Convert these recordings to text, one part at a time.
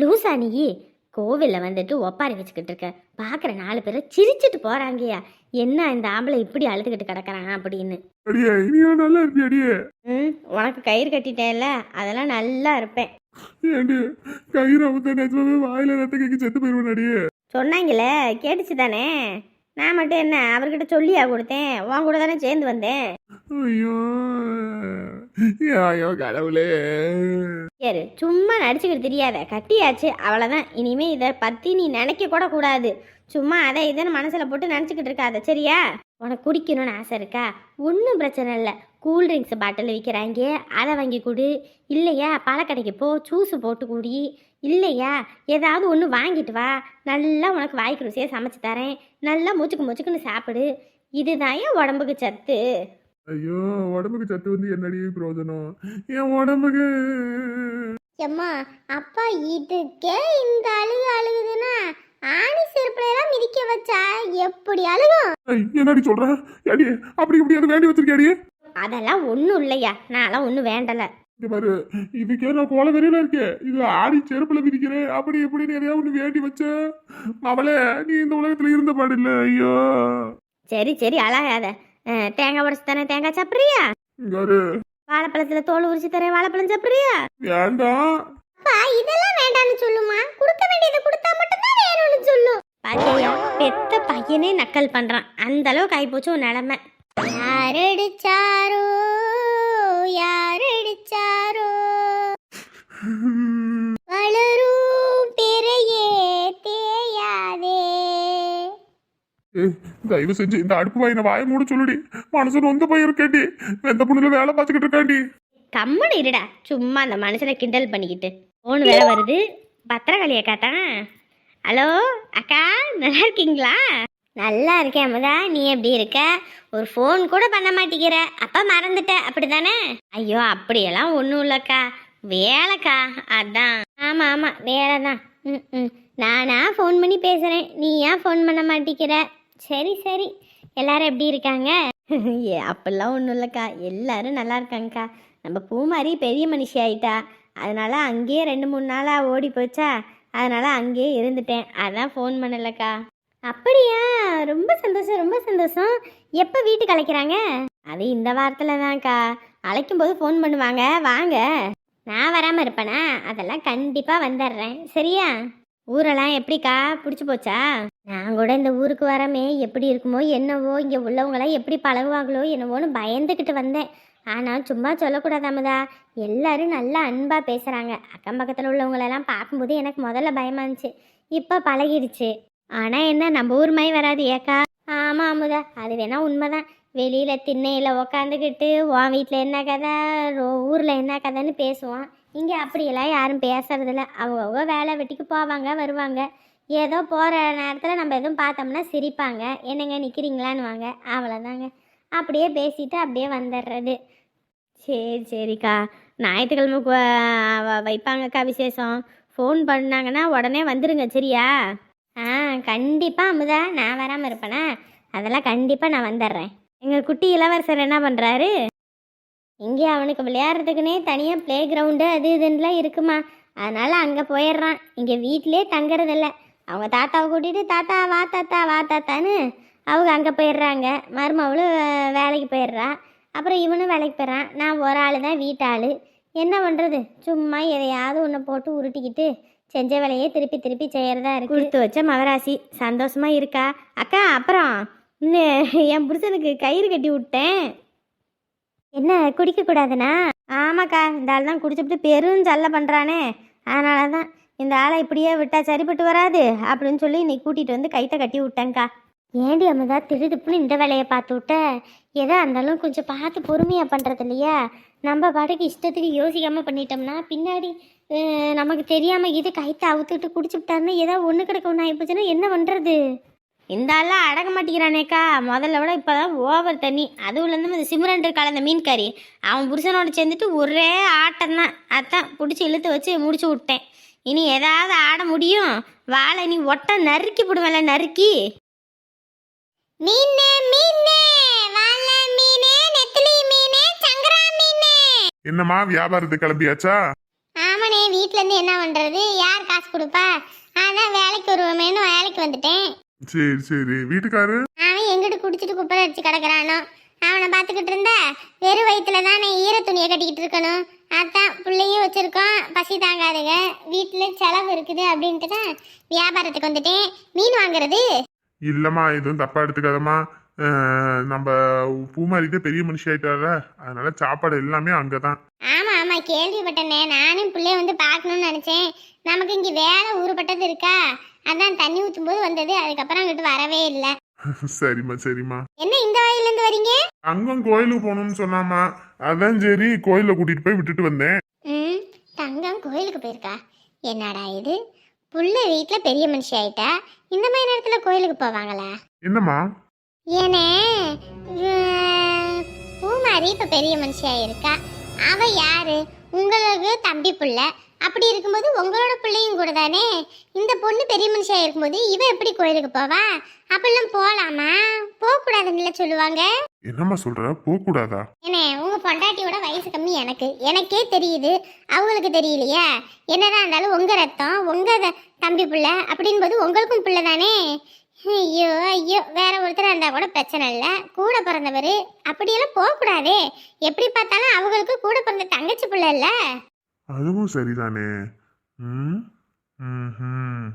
லூசா நீ கோவில்ல வந்துட்டு ஒப்பாரி வச்சுக்கிட்டு இருக்க. பார்க்குற நாலு பேரை சிரிச்சிட்டு போறாங்கயா என்ன இந்த ஆம்பளை இப்படி அழுதுகிட்டு கிடக்குறான் அப்படின்னு. அடியே இனியும் நல்லா இருப்பி அடியே? ம் உனக்கு கயிறு கட்டிட்டேன்ல அதெல்லாம் நல்லா இருப்பேன். ஏண்டி கயிறு அவுத்த நிஜமாவே வாயில ரத்த கேக்கு செத்து போயிருவேன் அடியே. சொன்னாங்களே கேட்டுச்சு தானே? நான் மட்டும் என்ன அவர்கிட்ட சொல்லியா கொடுத்தேன்? உன் கூட தானே சேர்ந்து வந்தேன். ஐயோ. ஐயோ கடவுளே யாரு சும்மா நடிச்சுக்கிட்டு தெரியாத. கட்டியாச்சு அவ்வளோதான் இனிமே இதை பற்றி நீ நினைக்க கூட கூடாது. சும்மா அதை இதைன்னு மனசில் போட்டு நினச்சிக்கிட்டு இருக்காத சரியா? உனக்கு குடிக்கணும்னு ஆசை இருக்கா? ஒன்றும் பிரச்சனை இல்லை. கூல்ட்ரிங்க்ஸ் பாட்டில் விற்கிறாங்க அதை வாங்கி கொடு. இல்லையா பழக்கடைக்கு போ. ஜூஸு போட்டு குடி. இல்லையா ஏதாவது ஒன்று வாங்கிட்டு வா. நல்லா உனக்கு வாய்க்கு ருசியாக சமைச்சு தரேன். நல்லா மூச்சுக்கு மூச்சுக்குன்னு சாப்பிடு. இதுதான் உடம்புக்கு சத்து. ஐயோ உடம்புக்கு சத்து வந்து என்னடி பிரயோஜனம்? என் உடம்புக்கு. எம்மா அப்பா இதுக்கே இந்த அழுகு அழுகுதுன்னா ஆணி செருப்புல எல்லாம் மிதிக்க வச்சா எப்படி அழுகும்? என்னடி சொல்ற? அடியே அப்படி இப்படி அது வேண்டி வச்சிருக்கேடி அதெல்லாம் ஒன்றும் இல்லையா? நான்லாம் ஒன்றும் வேண்டலை. இங்க பாரு இதுக்கே நான் கோல வெறியில இருக்கேன். இது ஆடி செருப்புல மிதிக்கிறேன். அப்படி இப்படின்னு எதையாவது ஒண்ணு வேண்டி வச்ச? அவளே நீ இந்த உலகத்துல இருந்த பாடில்ல ஐயோ. சரி சரி அழகாத தேங்காய் உடச்சி தரேன் தேங்காய் சாப்பிட்றியா? வாழைப்பழத்துல தோல் உரிச்சு தரேன் வாழைப்பழம் சாப்பிட்றியா? வேண்டாம். இதெல்லாம் வேண்டாம்னு சொல்லுமா? கொடுக்க வேண்டியதை கொடுத்தா மட்டும்தான் வேணும்னு சொல்லும் பாத்தியா பெத்த பையனே நக்கல் பண்றான். அந்த அளவுக்கு ஆயிப்போச்சு உன் நிலமை. யார் அடிச்சாரோ யார் அடிச்சாரோ தயவு செஞ்சு இந்த அடுப்பு வாயின வாய மூட சொல்லுடி. மனசு நொந்து போயிருக்கேண்டி வெந்த புண்ணுல வேலை பார்த்துக்கிட்டு இருக்காண்டி கம்முன்னு இருடா. சும்மா அந்த மனுஷனை கிண்டல் பண்ணிக்கிட்டு. ஃபோன் வேலை வருது. பத்திரகாளி அக்கா தான். ஹலோ அக்கா நல்லா இருக்கீங்களா? நல்லா இருக்கேன் அமுதா. நீ எப்படி இருக்க? ஒரு ஃபோன் கூட பண்ண மாட்டேங்கிற. அப்பா மறந்துட்ட. அப்படிதானே ஐயோ அப்படியெல்லாம் ஒன்றும் இல்லைக்கா வேலைக்கா. அதான். ஆமாம் ஆமாம் வேலை தான் ம் ம். நானா ஃபோன் பண்ணி பேசுகிறேன் நீ ஏன் ஃபோன் பண்ண மாட்டேங்கிற? சரி சரி. எல்லாரும் எப்படி இருக்காங்க? ஏ அப்படிலாம் ஒன்றும் இல்லைக்கா. எல்லாரும் நல்லா இருக்காங்கக்கா. நம்ம பூமாரி பெரிய மனுஷி ஆயிட்டா. அதனால அங்கேயே ரெண்டு மூணு நாளாக ஓடி போச்சா. அதனால அங்கேயே இருந்துட்டேன். அதான் ஃபோன் பண்ணலக்கா அப்படியா? ரொம்ப சந்தோஷம் ரொம்ப சந்தோஷம். எப்போ வீட்டுக்கு அழைக்கிறாங்க? அது இந்த வாரத்தில் தான்க்கா. அழைக்கும் போது ஃபோன் பண்ணுவாங்க. வாங்க. நான் வராமல் இருப்பேனா? அதெல்லாம் கண்டிப்பாக வந்துடுறேன். சரியா? ஊரெல்லாம் எப்படிக்கா? பிடிச்சி போச்சா? நான் கூட இந்த ஊருக்கு வரமே எப்படி இருக்குமோ என்னவோ இங்கே உள்ளவங்களாம் எப்படி பழகுவாங்களோ என்னவோன்னு பயந்துக்கிட்டு வந்தேன். ஆனால் சும்மா சொல்லக்கூடாது அமுதா எல்லாரும் நல்லா அன்பாக பேசுகிறாங்க அக்கம் பக்கத்தில் உள்ளவங்களெல்லாம் பார்க்கும்போது எனக்கு முதல்ல பயமா இருந்துச்சு. இப்போ பழகிடுச்சு. ஆனால் என்ன நம்ம ஊர் மாதிரி வராது ஏக்கா? ஆமாம் அமுதா. அது வேணால் உண்மைதான். வெளியில் திண்ணையில் உக்காந்துக்கிட்டு உன் வீட்டில் என்ன கதை? ஊரில் என்ன கதைன்னு பேசுவான். இங்கே அப்படியெல்லாம் யாரும் பேசுறதில்ல. அவங்கவுங்க வேலை வெட்டிக்கு போவாங்க வருவாங்க. ஏதோ போகிற நேரத்தில் நம்ம எதுவும் பார்த்தோம்னா சிரிப்பாங்க. என்னங்க நிற்கிறீங்களான்னு வாங்க. அவ்வளோதாங்க அப்படியே பேசிட்டு அப்படியே வந்துடுறது. சரி சரிக்கா. ஞாயிற்றுக்கிழமை வைப்பாங்கக்கா விசேஷம். ஃபோன் பண்ணாங்கன்னா உடனே வந்துடுங்க சரியா? ஆ கண்டிப்பாக அமுதா நான் வராமல் இருப்பேனா? அதெல்லாம் கண்டிப்பாக நான் வந்துடுறேன். எங்கள் குட்டி இளவரசர் என்ன பண்ணுறாரு இங்கே அவனுக்கு விளையாடுறதுக்குனே தனியாக ப்ளே கிரவுண்டு அது இதுன்னெலாம் இருக்குமா. அதனால் அங்கே போயிடுறான். இங்கே வீட்டிலே தங்குறதில்ல. அவங்க தாத்தாவை கூட்டிகிட்டு தாத்தா வா தாத்தா வா தாத்தான்னு அவங்க அங்கே போயிடுறாங்க. மருமவளும் வேலைக்கு போயிடுறா. அப்புறம் இவனும் வேலைக்கு போயிடுறான். நான் ஒரு ஆள் தான் வீட்டாள். என்ன பண்ணுறது சும்மா எதையாவது ஒன்று போட்டு உருட்டிக்கிட்டு செஞ்ச வேலையே திருப்பி திருப்பி செய்யறதா இருக்கு. கொடுத்து வச்ச மகராசி. சந்தோஷமா இருக்கா? அக்கா அப்புறம் என் புருஷனுக்கு கயிறு கட்டி விட்டேன். என்ன குடிக்க கூடாதுனா ஆமாக்கா இந்த ஆள் தான் குடிச்சுட்டு பெரும் சல்ல பண்றானே. அதனால தான் இந்த ஆளை இப்படியே விட்டா சரிப்பட்டு வராது அப்படின்னு சொல்லி இன்னைக்கு கூட்டிட்டு வந்து கைத்த கட்டி விட்டேங்க்கா ஏண்டி அம்மதா திடுதுப்புன்னு இந்த வேலையை பார்த்து விட்ட? ஏதோ அந்தாலும் கொஞ்சம் பார்த்து பொறுமையாக பண்ணுறது இல்லையா? நம்ம பாட்டுக்கு இஷ்டத்துக்கு யோசிக்காமல் பண்ணிட்டோம்னா பின்னாடி நமக்கு தெரியாமல் இது கைத்தை அவுத்துட்டு குடிச்சுட்டாருன்னா ஏதோ ஒன்று கிடக்க ஒன்று ஆகிப்போச்சுன்னா என்ன பண்ணுறது இந்த ஆள்லாம் அடங்க மாட்டேங்கிறானேக்கா. முதல்ல விட இப்போதான் ஓவர் தண்ணி. அதுவும் இல்லாமல் இந்த சிம்ரன் இருக்காள் அந்த மீன்காரி. அவன் புருஷனோட சேர்ந்துட்டு ஒரே ஆட்டம் தான் அதான் பிடிச்சி இழுத்து வச்சு முடிச்சு விட்டேன். இனி ஏதாவது ஆட முடியும். வாழை நீ ஒட்ட நறுக்கி போடுவேல நறுக்கி. மீனே மீனே வாழ மீனே நெத்திலி மீனே சங்கரா மீனே. என்னம்மா வியாபாரத்துக்கு கிளம்பியாச்சா? ஆமாண்ணே வீட்ல இருந்து என்ன பண்றது? யார் காசு கொடுப்பா? அதான் வேலைக்கு வருவோமேனு வேலைக்கு வந்துட்டேன். சரி சரி. வீட்டுக்காரு? அவன் எங்கிட்டு குடிச்சிட்டு குப்பை அடிச்சு கிடக்குறானோ? அவனை பார்த்துக்கிட்டு இருந்தா வெறும் வயிற்றுல தான் நான் ஈர துணியை கட்டிக்கிட்டு இருக்கணும். அதான் பிள்ளையும் வச்சிருக்கோம். பசி தாங்காதுங்க. வீட்டில் செலவு இருக்குது அப்படின்ட்டு தான் வியாபாரத்துக்கு வந்துட்டேன். மீன் வாங்குறது? இல்லம்மா எதுவும் தப்பா எடுத்துக்காதம்மா. நம்ம பூமாரிக்கு பெரிய மனுஷி ஆயிட்டால. அதனால சாப்பாடு எல்லாமே அங்கதான். ஆமா ஆமா கேள்விப்பட்டேனே. நானும் பிள்ளைய வந்து பார்க்கணும்னு நினைச்சேன். நமக்கு இங்க வேலை ஊறுபட்டது இருக்கா? அதான் தண்ணி ஊற்றும் போது வந்தது. அதுக்கப்புறம் அங்கிட்டு வரவே இல்லை. சரிம்மா சரிம்மா. என்ன இந்த வயசுலேருந்து வரீங்க? அங்கம் கோயிலுக்கு போகணும்னு சொன்னாமா அதான் சரி கோயில கூட்டிட்டு போய் விட்டுட்டு வந்தேன். ம் தங்கம் கோயிலுக்கு போயிருக்கா? என்னடா இது? புள்ள வீட்டில் பெரிய மனுஷி ஆயிட்டா? இந்த மாதிரி நேரத்தில் கோயிலுக்கு போவாங்களா? என்னம்மா? ஏனே பூமாரி இப்போ பெரிய மனுஷியா இருக்கா? அவ யாரு? உங்களுக்கு தம்பி புள்ள. அப்படி இருக்கும்போது உங்களோட பிள்ளையும் கூட தானே இந்த பொண்ணு பெரிய மனுஷியா இருக்கும்போது இவ எப்படி கோயிலுக்கு போவா? அப்படிலாம் போகலாமா போகக்கூடாதுன்னு சொல்லுவாங்க. என்னம்மா சொல்ற? போக கூடாதா ஏனே உங்க பொண்டாட்டியோட வயசு கம்மி எனக்கு. எனக்கே தெரியுது. அவங்களுக்கு தெரியலையா. என்னதான் இருந்தாலும் உங்க ரத்தம் உங்க தம்பி பிள்ளை அப்படின்போது உங்களுக்கும் பிள்ளை தானே ஐயோ ஐயோ வேற ஒருத்தர் இருந்தா கூட பிரச்சனை இல்லை. கூட பிறந்தவர் அப்படியெல்லாம் போகக்கூடாதே. எப்படி பார்த்தாலும் அவங்களுக்கு கூட பிறந்த தங்கச்சி பிள்ளை இல்லை. அதுவும் சரிதானே? ம்? ம்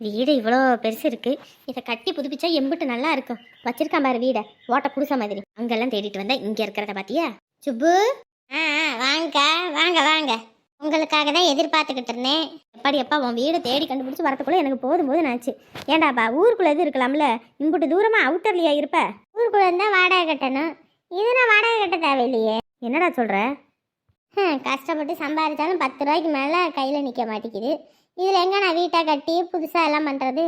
வீடு இவ்வளோ பெருசு இருக்கு. இதை கட்டி புதுப்பிச்சா எம்பிட்டு நல்லா இருக்கும். வச்சிருக்கான் பாரு வீடை. ஓட்ட குடிச மாதிரி. அங்கெல்லாம் தேடிட்டு வந்தா இங்க இருக்கிறத பாத்தியா? சுப்பு? ஆ ஆ, வாங்கக்கா வாங்க வாங்க. உங்களுக்காக தான் எதிர்பார்த்துக்கிட்டு இருந்தேன். எப்படி எப்பா உன் வீடை தேடி கண்டுபிடிச்சி வரதுக்குள்ள எனக்கு போதும் போதும் ஆச்சு. ஏண்டாப்பா ஊருக்குள்ள எது இருக்கலாம்ல? இங்கிட்டு தூரமா அவுட்டர்லையா இருப்ப? ஊருக்குள்ள இருந்தால் வாடகை கட்டணும். இது நான் வாடகை கட்ட தேவையில்லையே. என்னடா சொல்ற? கஷ்டப்பட்டு சம்பாதிச்சாலும் பத்து ரூபாய்க்கு மேலே கையில் நிற்க மாட்டேங்குது. இதில் எங்கே நான் வீட்டை கட்டி புதுசாக எல்லாம் பண்ணுறது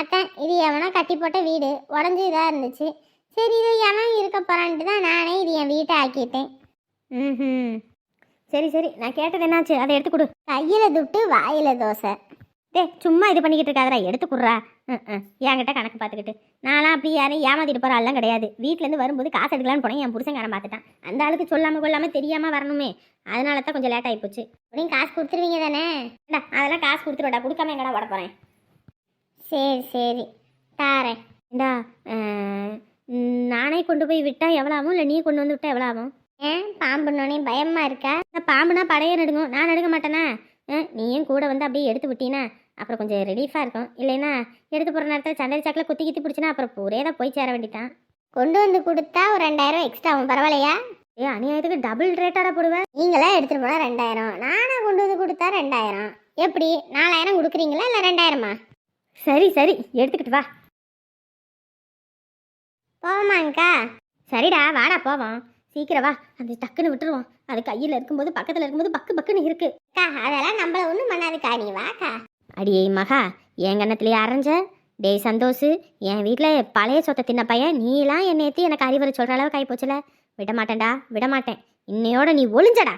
அதான் இது எவனா கட்டி போட்ட வீடு. உடஞ்சி இதாக இருந்துச்சு. சரி இது எவன் இருக்க போகிறான்ட்டு தான் நானே இது என் வீட்டை ஆக்கிட்டேன். ம் சரி சரி நான் கேட்டது என்னாச்சு? அதை எடுத்து கொடு. கையில் துட்டு வாயில் தோசை. டே சும்மா இது பண்ணிக்கிட்டு இருக்காதடா எடுத்து குடுறா. ம் என்கிட்ட கணக்கு பார்த்துக்கிட்டு. நான்லாம் அப்படி யாரையும் ஏமாத்திட்டு போகிற ஆள்லாம் கிடையாது. வீட்டிலேருந்து வரும்போது காசு எடுக்கலான்னு போனேன் என் புருஷங்காரன் பார்த்துட்டான். அந்த ஆளுக்கு சொல்லாமல் கொள்ளாமல் தெரியாமல் வரணுமே. அதனால தான் கொஞ்சம் லேட் ஆகிப்போச்சு அப்படின்னு காசு கொடுத்துருவீங்க தானே? அதெல்லாம் காசு கொடுத்துருவாடா. கொடுக்காம எங்கடா ஓட போகிறேன் சரி சரி. தாரேன். இந்தா நானே கொண்டு போய் விட்டால் எவ்வளோ ஆகும்? இல்லை நீ கொண்டு வந்து விட்டால் எவ்வளோ ஆகும்? ஏன்? பாம்புனோடனே பயமாக இருக்கா? இந்த பாம்புனா படையே நடுங்கும் நான் நடுங்க மாட்டேனா? நீயும் கூட வந்து அப்படியே எடுத்து விட்டீனா? அப்புறம் கொஞ்சம் ரிலீஃபாக இருக்கும். இல்லைன்னா எடுத்து போகிற நேரத்தில் சண்டை சாக்கில் குத்தி கித்தி பிடிச்சினா அப்புறம் ஒரே தான் போய் சேர வேண்டிட்டான் கொண்டு வந்து கொடுத்தா ஒரு ரெண்டாயிரம் எக்ஸ்ட்ரா ஆகும். பரவாயில்லையா? ஏ அநியாயத்துக்கு டபுள் ரேட்டாடா போடுவேன் நீங்களே எடுத்துகிட்டு போனால் ரெண்டாயிரம். நானாக கொண்டு வந்து கொடுத்தா ரெண்டாயிரம். எப்படி? நாலாயிரம் கொடுக்குறீங்களா இல்லை ரெண்டாயிரமா? சரி சரி. எடுத்துக்கிட்டு வா. போமாங்க்கா சரிடா வாடா போவோம். சீக்கிரம் வா. அந்த டக்குன்னு விட்டுருவோம். அது கையில் இருக்கும்போது பக்கத்தில் இருக்கும்போது பக்கு பக்குன்னு இருக்கு. அக்கா அதெல்லாம் நம்மள ஒன்றும் பண்ணாதுக்கா. நீ வாக்கா. அடியே மகா என் கண்ணத்துலேயே அரைஞ்ச. டேய் சந்தோஷ் என் வீட்டில் பழைய சொத்தை தின்ன பையன் நீலாம் என்னை ஏற்றி எனக்கு அறிவுரை சொல்கிற அளவுக்கு ஆகி போச்சுல விட மாட்டேன்டா விட மாட்டேன் இன்னையோட நீ ஒளிஞ்சடா.